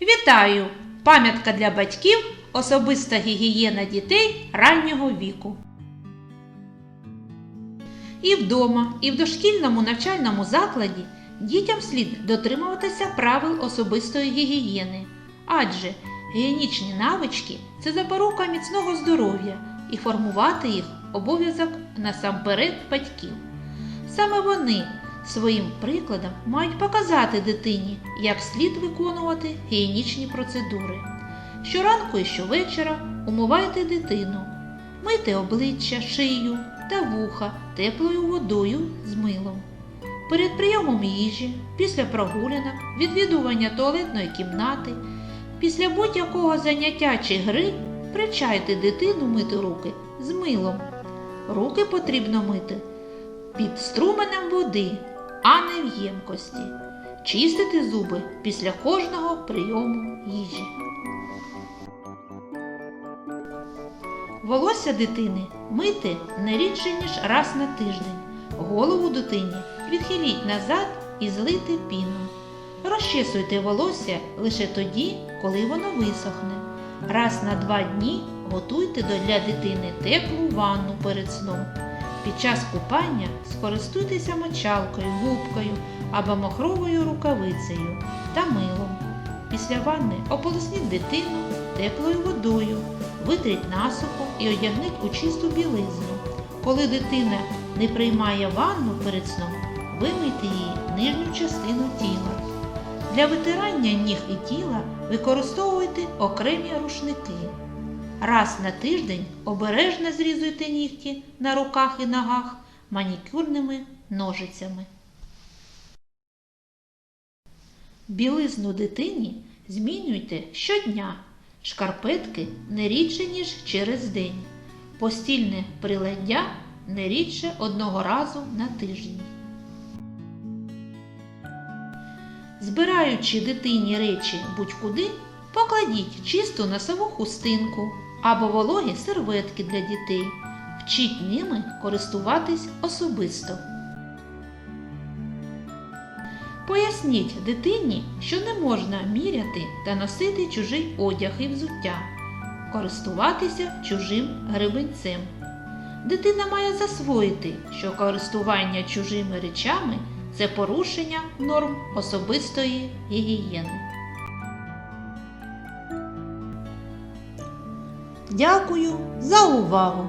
Вітаю! Пам'ятка для батьків особиста гігієна дітей раннього віку. І вдома, і в дошкільному навчальному закладі дітям слід дотримуватися правил особистої гігієни, адже гігієнічні навички це запорука міцного здоров'я і формувати їх обов'язок насамперед батьків. Саме вони своїм прикладом мають показати дитині, як слід виконувати гігієнічні процедури. Щоранку і щовечора умивайте дитину, мийте обличчя, шию та вуха теплою водою з милом. Перед прийомом їжі, після прогулянок, відвідування туалетної кімнати, після будь-якого заняття чи гри привчайте дитину мити руки з милом. Руки потрібно мити під струменем води, а не в ємкості. Чистити зуби після кожного прийому їжі. Волосся дитини мити не рідше, ніж раз на тиждень. Голову дитині відхиліть назад і злити піну. Розчесуйте волосся лише тоді, коли воно висохне. Раз на два дні готуйте для дитини теплу ванну перед сном. Під час купання скористуйтеся мочалкою, губкою або махровою рукавицею та милом. Після ванни ополосніть дитину теплою водою, витріть насухо і одягніть у чисту білизну. Коли дитина не приймає ванну перед сном, вимийте її нижню частину тіла. Для витирання ніг і тіла використовуйте окремі рушники. Раз на тиждень обережно зрізуйте нігті на руках і ногах манікюрними ножицями. Білизну дитині змінюйте щодня. Шкарпетки не рідше, ніж через день. Постільне приладдя не рідше одного разу на тиждень. Збираючи дитині речі будь-куди, покладіть чисту носову хустинку або вологі серветки для дітей. Вчіть ними користуватись особисто. Поясніть дитині, що не можна міряти та носити чужий одяг і взуття, користуватися чужим гребенцем. Дитина має засвоїти, що користування чужими речами це порушення норм особистої гігієни. Дякую за увагу!